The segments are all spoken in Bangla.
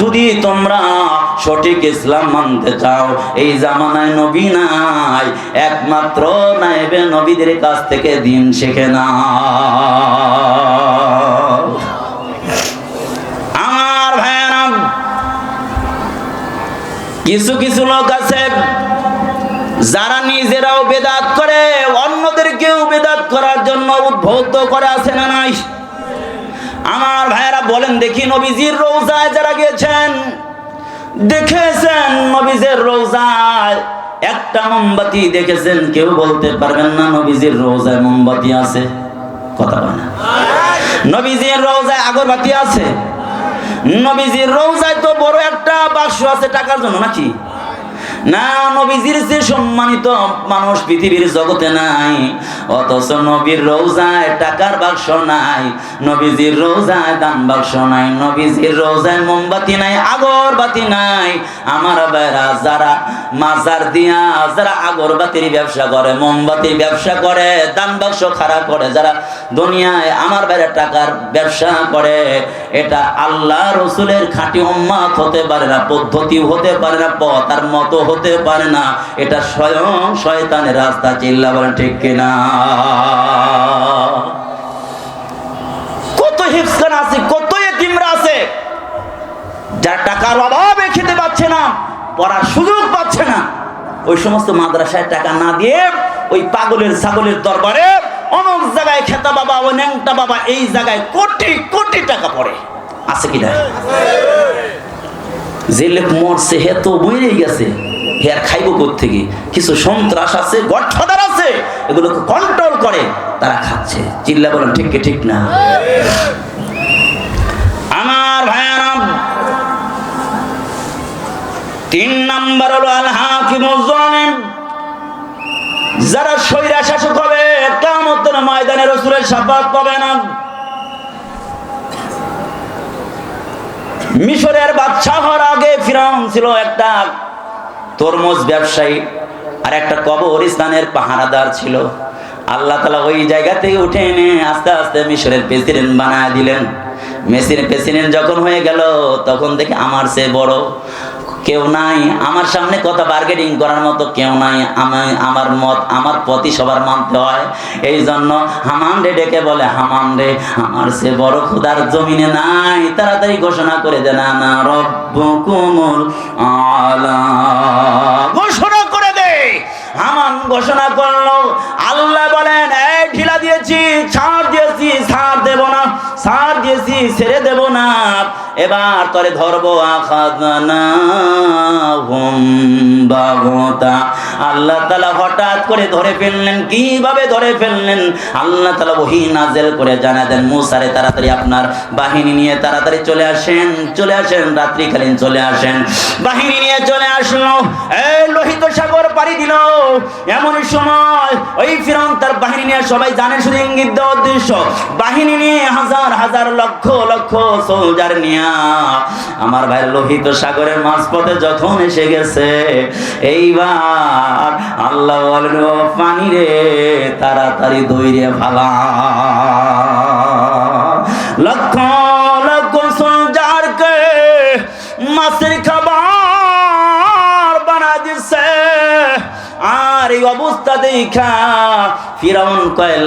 যদি তোমরা সঠিক ইসলাম মানতে চাও, এই জামানায় নবী নাই, একমাত্র নাইবে নবীদের কাছ থেকে দিন শেখে না। আমার ভাইয়েরা কিছু কিছু লোক আছে, যারা নিজেরাও বেদাত করে, অন্যদেরকেও বেদাত করার জন্য উদ্বুদ্ধ করে আমার ভাইয়েরা বলেন দেখি নবীজির রোজায় যারা গেছেন দেখেছেন নবীজের রোজায়? একটা মোমবাতি দেখেছেন, কেউ বলতে পারবেন না নবীজির রোজায় মোমবাতি আছে? কথা বলে না। নবীজির রোজায় আগরবাতি আছে? নবীজির রোজায় তো বড় একটা বাক্স আছে টাকার জন্য, নাকি? না, নবীজির যে সম্মানিত মানুষ পৃথিবীর জগতে নাই, অথচ নবীর রোজায় টাকার বাক্স নাই, নবীজির রোজায় দান বাক্স নাই, নবীজির রোজায় মোমবাতি নাই, আগরবাতি নাই। আমার বেড়া যারা মাজার দিয়া, যারা আগরবাতির ব্যবসা করে, মোমবাতির ব্যবসা করে, দান বাক্স খারাপ করে, যারা দুনিয়ায় আমার বেড়া টাকার ব্যবসা করে এটা আল্লাহ রসুলের খাঁটি উম্মাত হতে পারে না পদ্ধতি হতে পারে না, পথ আর মতো হতে পারে না। এটা স্বয়ং শয়তানের রাস্তা, চিল্লা বলেন ঠিক কিনা? কত হিফসান আছে, কত এতিমরা আছে, যারা টাকার অভাবে খেতে পাচ্ছে না, পড়ার সুযোগ পাচ্ছে না। ওই সমস্ত মাদ্রাসায় টাকা না দিয়ে ওই পাগলের ছাগলের দরবারে অনেক জায়গায় খেতা বাবা, ও ন্যাংটা বাবা, এই জায়গায় কোটি কোটি টাকা পড়ে। আছে কি না যে লোক মরছে, হে তো মরে গেছে, হে আর খাইব থেকে কিছু সন্ত্রাস আছে গঠফাদার আছে, এগুলোকে কন্ট্রোল করে, তারা খাচ্ছে। চিল্লা বলেন, ঠিক কি, ঠিক না? আমার ভাইয়ারাম, তিন নাম্বার হলো আল জালিম। যারা স্বৈরা শাসক হবে কামতের ময়দানে রসুলের সাফাত পাবে না। মিশরের বাদশাহ হওয়ার আগে ফিরাউন ছিল একটা তরমুজ ব্যবসায়ী, আর একটা কবরস্থানের পাহারাদার ছিল। আল্লাহ তালা ওই জায়গা থেকে উঠে এনে আস্তে আস্তে মিশরের প্রেসিডেন্ট বানায় দিলেন। মেসির প্রেসিডেন্ট যখন হয়ে গেল, তখন দেখে আমার সে বড়। কেউ নাই। আমার সামনে কথা বার্গেটিং করার মতো কেউ নাই। আমি আমার মত, আমার পতি সবার মানতে হয়। এই জন্য হামান রে ডেকে বলে, হামান রে, আমার সে বড় খুদার জমিনে নাই। তাড়াতাড়ি ঘোষণা করে দেন না, রব্বুকুমুল আলা। ঘোষণা করে দে। হামান ঘোষণা করল। আল্লাহ বলেন, এই ঢিলা দিয়েছি, ছাড় দিয়েছি, ছাড় দেব না। ছাড় দিয়েছি ছেড়ে দেব না। এবার তরে ধরবো আখাদানা আল্লাহ তালা হঠাৎ করে ধরে ফেললেন। কীভাবে ধরে ফেললেন? আল্লাহ তালা ওহি নাজেল করে জানা দেন মুসারে তাড়াতাড়ি আপনার বাহিনী নিয়ে তাড়াতাড়ি চলে আসেন চলে আসেন, রাত্রিকালীন চলে আসেন। বাহিনী নিয়ে চলে আসলো। এই লোহিত সাগর পাড়ি দিল। এমন সময় ওই ফিরন তার বাহিনী নিয়ে সবাই জানে, শুধু ইঙ্গিত দেওয়ার উদ্দেশ্য। বাহিনী নিয়ে হাজার হাজার লক্ষ লক্ষ সোলজার নিয়া আমার ভাই লোহিত সাগরের মাঝপথে যখন এসে গেছে, এইবার আল্লাহ বলেন পানি রে, তাড়াতাড়ি দইরে ফালা এই অবস্থা দেখা ফিরাউন কয়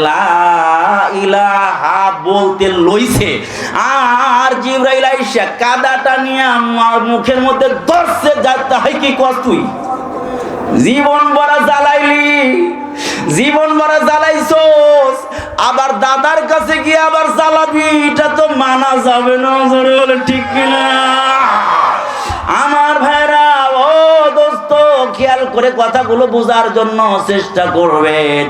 ইলাহা বলতে লইছে। আর জিব্রাইল আইসা কাদাটা নিয়ে আমার মুখের মধ্যে ধরছে যাতে হয় কি কর তুই? জীবন বড়া জ্বালাইলি, জীবন বড়া জ্বালাইছোস, আবার দাদার কাছে গিয়ে আবার জ্বালাবি, এটা তো মানা যাবে না। ঠিক কিনা? আমার ভাইরা খেয়াল করে কথাগুলো বোঝার জন্য চেষ্টা করবেন।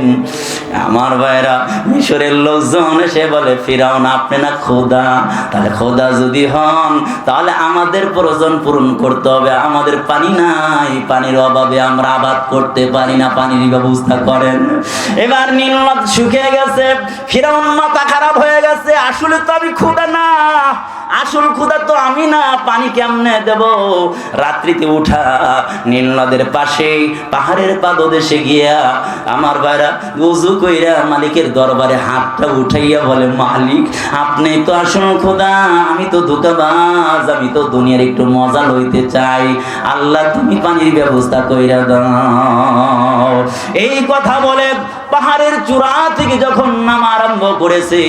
আমার ভাইরা, মিশরের লোকজন এসে বলে ফিরাও না আপনি না খোদা? তাহলে খোদা যদি হন, তাহলে আমাদের প্রয়োজন পূরণ করতে হবে। আমাদের পানি নাই, পানির অভাবে আমরা আবাদ করতে পারি না, পানির ব্যবস্থা করেন। এবার নীলনদ শুকিয়ে গেছে, ফিরাউন মাথা খারাপ হয়ে গেছে। আসলে তো আমি খোদা না আসল ক্ষুদা তো আমি না, পানি কেমনে দেব? রাত্রিতে উঠা নীল নদের পাশে, পাহাড়ের পাদদেশে গিয়া আমার ভাইরা উজু কইরা মালিকের দরবারে হাতটা উঠাইয়া বলে, মালিক, আপনি তো আসল খোদা আমি তো ধোকাবাজ আমি তো দুনিয়ার একটু মজা লইতে চাই। আল্লাহ, তুমি পানির ব্যবস্থা কইরা দাও। এই কথা বলে পাহাড়ের চূড়া থেকে যখন নামা আরম্ভ করেছে,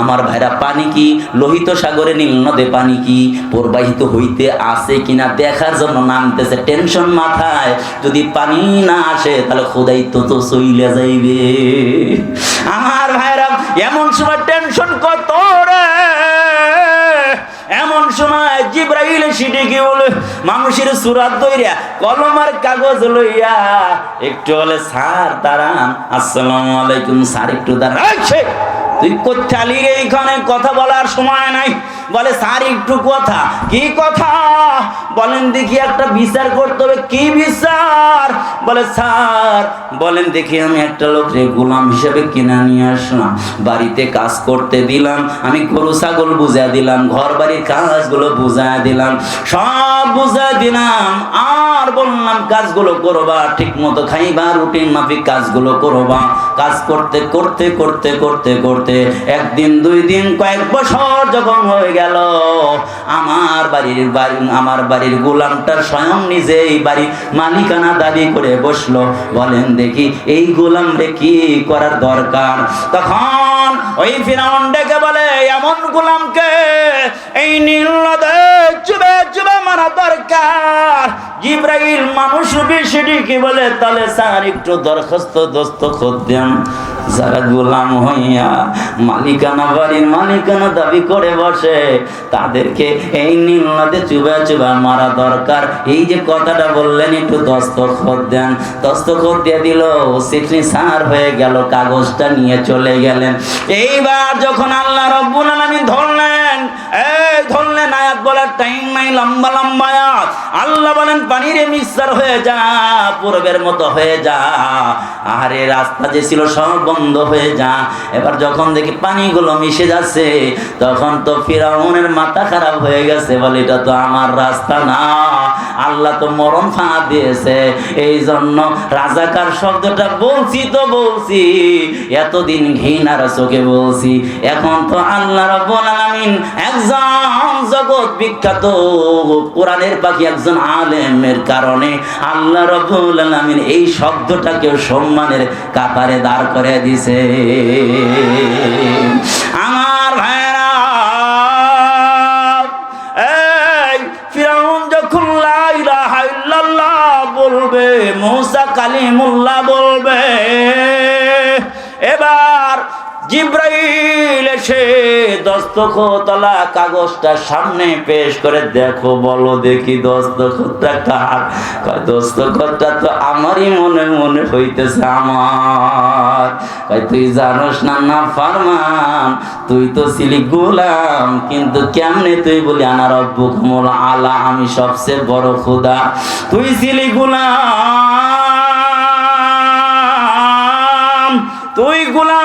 আমার ভাইরা, পানি কি? লোহিত সাগরে নীল নদে পানি কি? প্রবাহিত হইতে আসে কিনা দেখার জন্য নামতেছে টেনশন মাথায়। যদি পানি না আসে, তাহলে খোদাই তো তো সইলে যাইবে। আমার ভাইরা, এমন সময় টেনশন কত জিব্রাইল সিটে কি বলে মানুষের সুরাত দইরা কলম আর কাগজ লইয়া একটু হলে সার দাঁড়ান। আসসালামু আলাইকুম স্যার, একটু দাঁড়ান। তুই কোথালি এইখানে কথা বলার সময় নাই? বলে, স্যার, একটু কথা। কি কথা? বলেন, দেখি একটা বিচার করতে হবে। কি বিচার? বলে, স্যার, বলেন, দেখি আমি একটা লোকরে গোলাম হিসেবে কিনে নিয়ে আসলাম। বাড়িতে কাজ করতে দিলাম, আমি গরু, ছাগল বুঝা দিলাম ঘর বাড়ির কাজগুলো বুঝা দিলাম। সব বুঝা দিলাম, আর বললাম, কাজগুলো করবা ঠিক মতো খাইবা, রুটিন মাফিক কাজগুলো করবা। কাজ করতে করতে করতে করতে করতে একদিন দুই দিন কয়েক বছর যখন হয়ে গেল, আমার বাড়ির বাড়ি, আমার বাড়ির গোলামটা স্বয়ং নিজেই বাড়ি মালিকানা দাবি করে বসল। বলেন, দেখি, এই গোলাম রে কি করার দরকার? তখন ওই ফিরাউন ডেকে বলে, এমন গোলামকে এই নীল নদে চুবে চুবে মারা দরকার। জিব্রাইল মানুষ বেশি কি বলে তাহলে স্যার, একটু দরখাস্ত দস্ত দেন। যারা গোলাম হইয়া মালিকানা বাড়ির মালিকানা দাবি করে বসে, তাদেরকে এই নীল নদে চুবা চুবা মারা দরকার। এই যে কথাটা বললেন, একটু দস্তখত দেন। দস্তখত দিয়ে দিল সিটনি সার হয়ে গেল, কাগজটা নিয়ে চলে গেলেন। এইবার যখন আল্লাহ রব্বুল আলামিন ধরলেন, এই ধরলেন আয়াত বলার টাইম নাই, লম্বা লম্বা আয়াত। আল্লাহ বলেন, পানিরে মিক্সার হয়ে যা, পূর্বের মতো হয়ে যা। আরে রাস্তা যে ছিল সব বন্ধ হয়ে যা। এবার যখন দেখি পানিগুলো মিশে যাচ্ছে, তখন তো ফিরাউনের মাথা খারাপ হয়ে গেছে বলে, এটা তো আমার রাস্তা না। আল্লাহ তো মরণ ফাঁক দিয়েছে। এই জন্য রাজাকার শব্দটা বলছি তো বলছি, এতদিন ঘৃণার চোখে বলছি। এখন তো আল্লাহ রব্বুল আলামিন একজন জগৎ বিখ্যাত, কোরআনের পাখি একজন আলেমের কারণে আল্লাহ রব্বুল আলামিন এই শব্দটাকে সম্মানের কাতারে দাঁড় করে দিছে আমার যখন বলবে, মূসা কালিমুল্লাহ বলবে, এবার জিব্রাইল এসে দস্তখতলা কাগজটা সামনে পেশ করে, দেখো বলো দেখি দস্তখতটা কার? দস্তখতটা তো আমারই মনে মনে হইতেছে আমার। তুই জানোস না না ফারমান, তুই তো ছিলি গোলাম, কিন্তু কেমনে তুই বলি, আনার রব্বুকুমুল আলা, আমি সবচেয়ে বড় খোদা, তুই ছিলি গোলাম, তুই গোলাম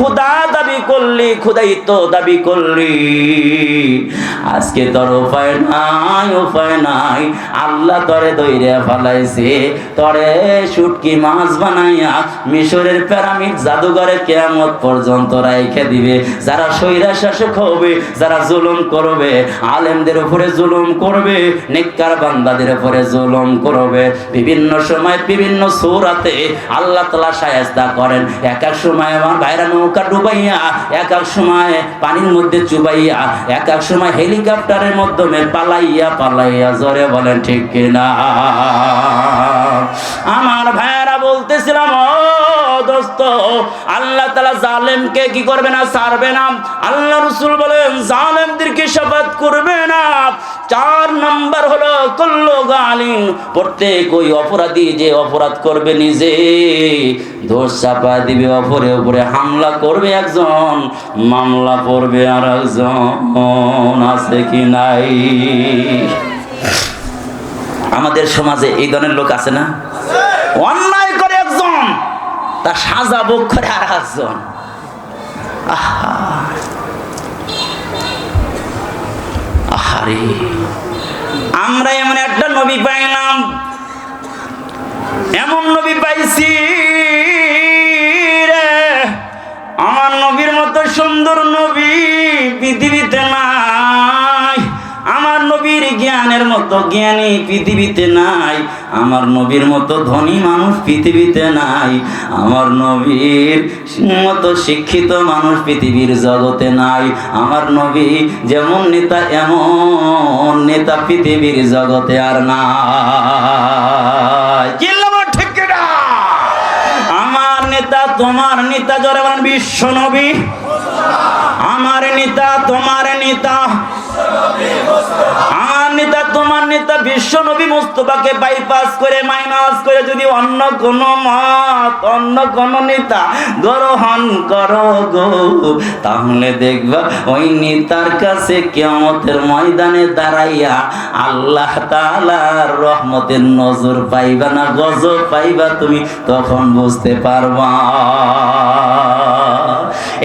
তুই খুদা দাবি করলি, খুদাই তো দাবি করলি। আজকে তোর উপায় নাই উপায় নাই। আল্লাহ তরে দইরে ফলাইছে। তরে শুটকি মাছ বানাইয়া মিশরের প্যারামিড জাদুঘরে কেয়ামত পর্যন্ত রাইখে দিবে। যারা সৈরা শাসক হবে, যারা জুলুম করবে, আলেমদের উপরে জুলুম করবে, নেককার বান্দাদের উপরে জুলুম করবে। বিভিন্ন সময় বিভিন্ন সৌরাতে আল্লাহ তালা সায়স্তা করেন। এক এক সময় আমার ভাইরা নৌকা ডুবাইয়া এক এক সময় পানির মধ্যে চুবাইয়া, এক এক সময় হেলিকপ্টারের মাধ্যমে পালাইয়া পালাইয়া জরে বলেন, ঠিক কিনা? আমার ভাইয়েরা বলতেছিলাম, ও দোস্ত আল্লাহ তালা জালেমকে কি করবে না না। আল্লাহ রসুল বলেন, জালেমদেরকে শপথ করবে না। চার হলো, কল্লো প্রত্যেক ওই অপরাধী যে অপরাধ করবে নিজে চাপা দিবে অপরে হামলা করবে একজন, মামলা আর একজন আছে কি নাই? আমাদের সমাজে এই ধরনের লোক আছে না? অন্যায় তার সাজা ভোগ করে আর একজন আহারে। আমরা এমন একটা নবী পাইলাম। এমন নবী পাইছি রে। আমার নবীর মতো সুন্দর নবী পৃথিবীতে নবীর জ্ঞানের মতো জ্ঞানী পৃথিবীতে নাই, আমার নবীর মতো ধনী মানুষ পৃথিবীতে নাই, আমার নবীর মতো শিক্ষিত মানুষ পৃথিবীর জগতে নাই, আমার নবী যেমন নেতা, এমন নেতা পৃথিবীর জগতে আর নাই। আমার নেতা, তোমার নেতা বলেন, বিশ্ব নবী। আমার নেতা, তোমার নেতা। নেতা তোমার নেতা বিশ্ব নবী মুস্তফাকে বাইপাস করে মাইনাস করে যদি অন্য কোন মত, অন্য কোন নেতা গ্রহণ করো গো, তাহলে দেখবা ওই নেতার কাছে কেমতের ময়দানে দাঁড়াইয়া আল্লাহ তাআলার রহমতের নজর পাইবা না, গজব পাইবা তুমি, তখন বুঝতে পারবা।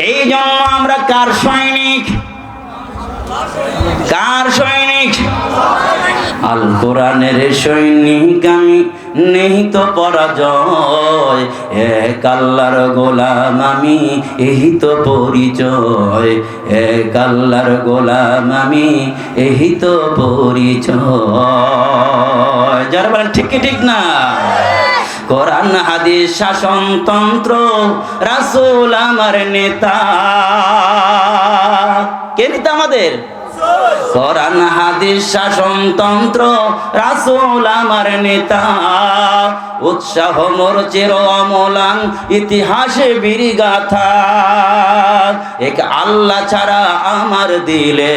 এই জন্য আমরা কার সৈনিক? কার সৈনিক? আল কোরআনের সৈনিক আমি নেই তো পরাজয়। এক আল্লাহর গোলাম আমি, এই তো পরিচয়। এক আল্লাহর গোলাম আমি, এই তো পরিচয়। যারা বলেন, ঠিক ঠিক না? কোরআন, হাদিস শাসনতন্ত্র রাসূল আমার নেতা। কে নেতা আমাদের? কোরআন, হাদিস শাসনতন্ত্র রাসূল আমার নেতা। উৎসাহ মোর চির অমলান, ইতিহাসে বীরগাথা। এক আল্লাহ ছাড়া আমার দিলে,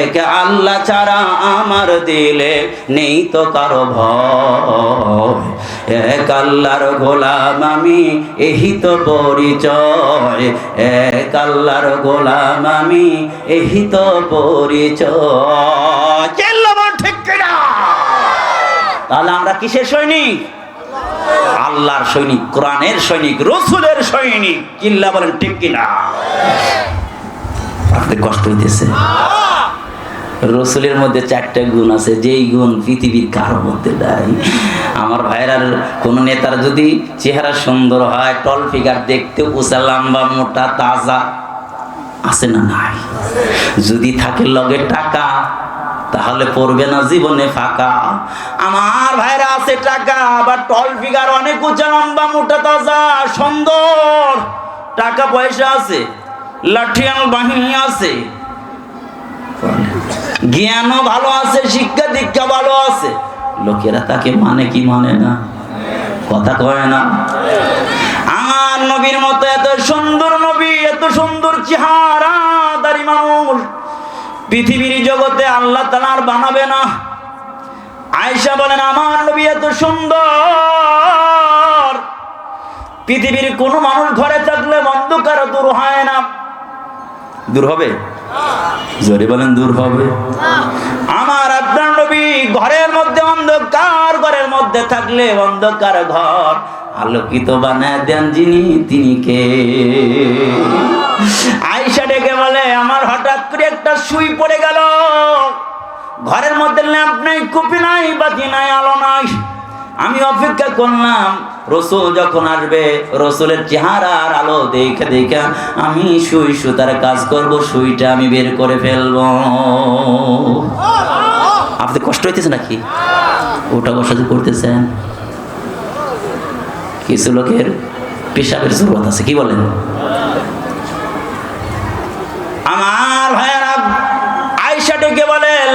এক আল্লাহ ছাড়া আমার দিলে, নেই তো কারও ভয়। এক আল্লাহর গোলাম আমি, এহি তো পরিচয়। এক আল্লাহর গোলাম আমি, এহি তো পরিচয়। কিনা? তাহলে আমরা কিসের সৈনিক? আল্লাহর সৈনিক, কোরআনের সৈনিক, রসুলের সৈনিক। কিল্লা বলেন ঠিক কিনা? কষ্ট হইতেছে। রসুলের মধ্যে চারটা গুণ আছে, যেই গুণ পৃথিবীর কারও মধ্যে নাই। আমার ভাইরার কোন নেতার যদি চেহারা সুন্দর হয় টল ফিগার দেখতে উঁচা, লম্বা, মোটা, তাজা আছে না নাই? যদি থাকে লগে টাকা, তাহলে পড়বে না জীবনে ফাঁকা। আমার ভাইরা আছে টাকা, আবার টল ফিগার অনেক উঁচা, লম্বা, মোটা, তাজা, সুন্দর। টাকা পয়সা আছে লাঠিয়াল বাহিনী আছে জ্ঞানও ভালো আছে, শিক্ষা দীক্ষা ভালো আছে। লোকেরা তাকে মানে কি মানে না? কথা কয় না। আমার নবীর মতো এত সুন্দর নবী, এত সুন্দর চেহারা মানুষ। পৃথিবীর জগতে আল্লাহ তালার বানাবে না। আয়সা বলেন, আমার নবী এত সুন্দর। পৃথিবীর কোনো মানুষ ঘরে থাকলে অন্ধকার দূর হয় না। দূর হবে? জোরে বলেন, দূর হবে। আমার আপনার নবী ঘরের মধ্যে, অন্ধকার ঘরের মধ্যে থাকলে অন্ধকার ঘর আলোকিত বানায় দেন যিনি, তিনি কে? আইসা ডেকে বলে, আমার হঠাৎ করে একটা সুই পড়ে গেল। ঘরের মধ্যে ল্যাম্প নাই, কুপি নাই, বাতি নাই, আলো নাই। আমি অপেক্ষা করলাম রসুল যখন আসবে, রসুলের চেহারার আলো দেখে দেখে আমি সুই সুতার কাজ করব, সুইটা আমি বের করে ফেলব। আপনি কষ্ট হইতেছে নাকি? ওটা বসাতে করতেছেন। কিছু লোকের পেশাবের জরুরত আছে, কি বলেন আমার ভাইয়ারা আয়সা ডেকে বলে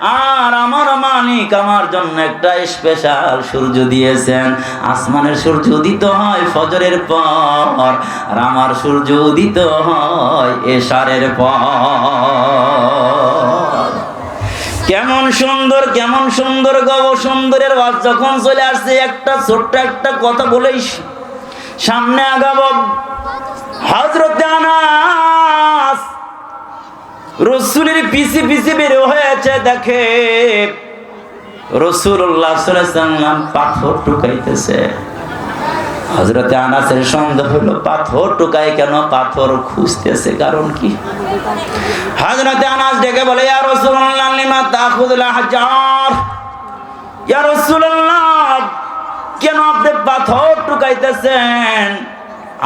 আর আমার মালিক আমার জন্য একটা স্পেশাল সূর্য দিয়েছেন। আসমানের সূর্য উদিত হয় ফজরের পর, আর আমার সূর্য উদিত হয় এশারের পর। কেমন সুন্দর কেমন সুন্দর গব সুন্দরের বাস যখন চলে আসছে, একটা ছোট্ট একটা কথা বলেই সামনে আগাবো। হজরত আনাস রসুলের পিছি পিছি বের হয়েছে, দেখে রসুল্লাহ পাথর টুকাইতেছে। হজরতে আনাসের সন্দেহ হলো, পাথর টুকাই কেন? পাথর খুঁজতেছে কারণ কি? হজরতে আনাস ডেকে বলে, ইয়া রাসূলুল্লাহ, লিমা তাখুদুল হাজার ইয়া রাসূলুল্লাহ, কেন আপনি পাথর টুকাইতেছেন?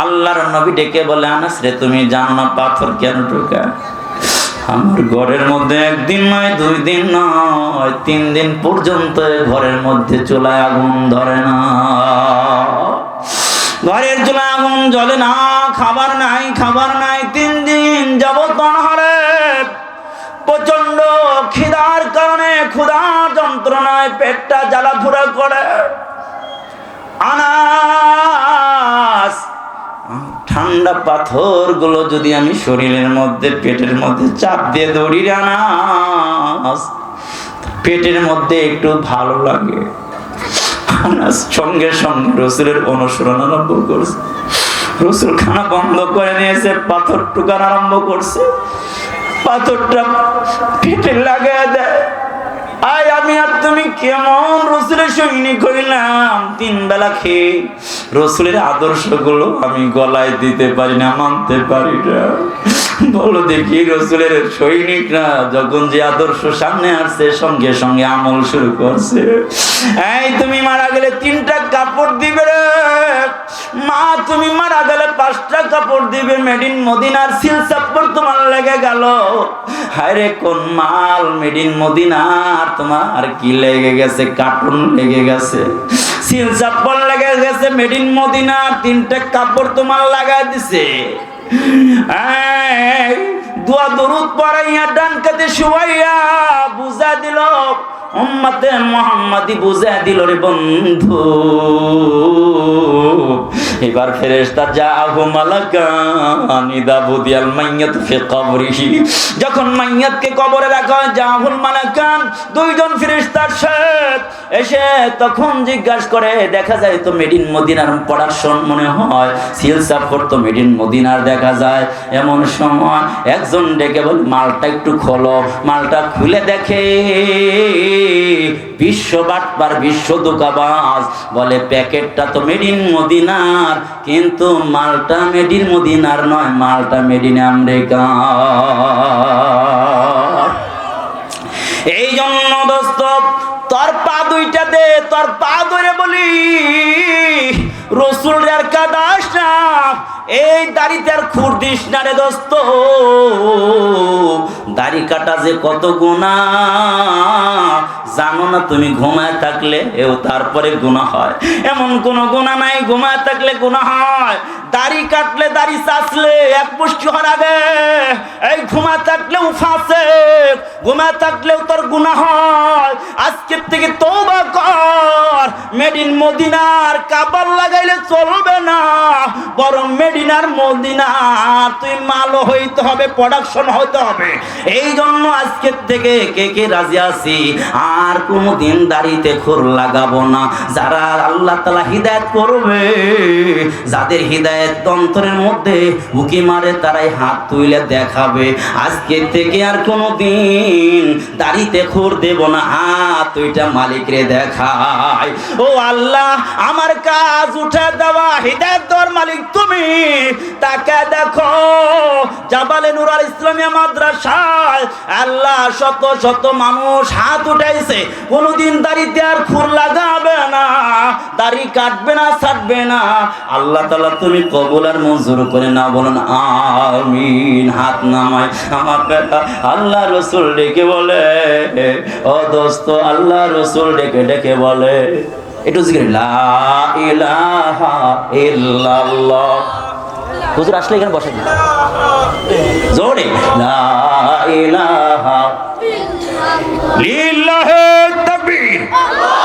আল্লাহর নবী ডেকে বলে, আনাস রে, তুমি জানো না পাথর কেন টুকায়? আমার ঘরের মধ্যে একদিন নয়, দুই দিন নয়, তিন দিন পর্যন্ত ঘরের মধ্যে চুলায় আগুন ধরে না। ঘরের চুলায় আগুন জ্বলে না, খাবার নাই খাবার নাই, তিন দিন যাবত হারে প্রচণ্ড খিদার কারণে ক্ষুধার যন্ত্রণায় পেটটা জ্বালা ফুরা করে। আনাস ঠান্ডা পাথরগুলো যদি আমি শরীরের মধ্যে, পেটের মধ্যে চাপ দিয়ে দৌড়ি আনাস পেটের মধ্যে একটু ভালো লাগে। সঙ্গে সঙ্গে রসুলের অনুসরণ আরম্ভ করছে। রসুল খানা বন্ধ করে নিয়েছে, পাথর টুকান আরম্ভ করছে। পাথরটা পেটে লাগিয়ে দেয়। আমি আর তুমি কেমন রসুলের সৈনিক হইলাম? তিন বেলা খেয়ে রসুলের আদর্শগুলো আমি গলায় দিতে পারি না, মানতে পারি না। বলো দেখি রসুলের সৈনিকরা যখন যে আদর্শ সামনে আসছে, সঙ্গে সঙ্গে আমল শুরু করছে। এই তুমি মারা গেলে তিনটা কাপড় দিবে রে। তুমি মারা গেলে পাঁচটা কাপড় দিবে মেড ইন মদিনার সিল চাপড় তোমার লেগে গেল। হায়রে, কোন মাল মেড ইন মদিনার? তোমার কি লেগে গেছে? কার্টুন লেগে গেছে। সিল চাপড় লেগে গেছে মেড মদিনার। তিনটে কাপড় তোমার লাগাই দিছে। দোয়া দরুদ পড়াইয়া ডান কাতে শুয়াইয়া বুঝা দিল, উম্মতে মোহাম্মদি বুঝা দিল রে বন্ধু। এবার ফেরেশতা জাহু মালাকান ইদা বুদিয়াল মাইয়াত ফি কবরিহি। যখন মাইয়াতকে কবরে রাখা হয় জাহুল মালাকান দুইজন ফেরেশতার সাথে এসে তখন জিজ্ঞাসা করে, দেখা যায় তো মেডিন মদিনার প্রোডাকশন মনে হয়, সিল সাপোর্ট তো মেডিন মদিনার দেখা যায়। এমন সময় একজন ডেকে বল, মালটা একটু খোলো। মালটা খুলে দেখে বিশ্ব বাটবার বিশ্ব দোকাবাজ বলে, প্যাকেটটা তো মেড ইন মদিনার, কিন্তু মালটা মেড ইন মদিনার নয়, মালটা মেড ইন আমেরিকা এই জন্য দোস্ত, তোর পা দুইটা দে, তোর পা ধরে বলি রসুল আর কাদাস না এই দাড়িতে আর খুর না রে দোস্ত। দাড়ি কাটা যে কত গুণা, জানো না তুমি ঘুমায় থাকলে, এও তারপরে গুণা হয়। এমন গুণা নাই, ঘুমায় থাকলে গুণা হয়। দাড়ি কাটলে দাড়ি চাচলে, এক পুষ্টি এই ঘুমা থাকলেও ফাঁসে ঘুমা থাকলেও তোর গুণা হয়। আজকের থেকে তৌবা কর। মদিনার কাবার লাগাইলে চলবে না, বরং মদিনার তুই মালও হইতে হবে প্রোডাকশন হইতে হবে। এই জন্য আজকের থেকে কে কে রাজি আছি? আর কোনোদিন দাড়িতে খোর লাগাবো না। যারা আল্লাহ তালা হিদায়ত করবে, যাদের হিদায়ত অন্তরের মধ্যে উকি মারে, তারাই হাত তুলে দেখাবে। আজকে থেকে আর কোনোদিন দাড়িতে খোর দেব না। হাত ওইটা মালিকরে দেখায় ও আল্লাহ, আমার কাজ উঠে দেওয়া, হিদায়ত মালিক তুমি। তাকে দেখো। নুরাল মাদ্রাসায় আল্লাহ শত শত মানুষ হাত উঠাইছে। কোনোদিন আর খুর লাগাবে না, দাড়ি কাটবে না ছাটবে না। আল্লাহ তালা তুমি কবুল আর মঞ্জুর করে না বলেন, আমিন। হাত নামায় আমার বেটা, আল্লাহ রসুল ডেকে বলে, ও দোস্ত, আল্লাহ রসুল ডেকে ডেকে বলে, একটু জিজ্ঞেস লা ইলাহা ইল্লাল্লাহ। হুজুর আসলে এখানে বসেন জোরে। লা ইলাহা লিল্লাহি তাকবীর। আল্লাহ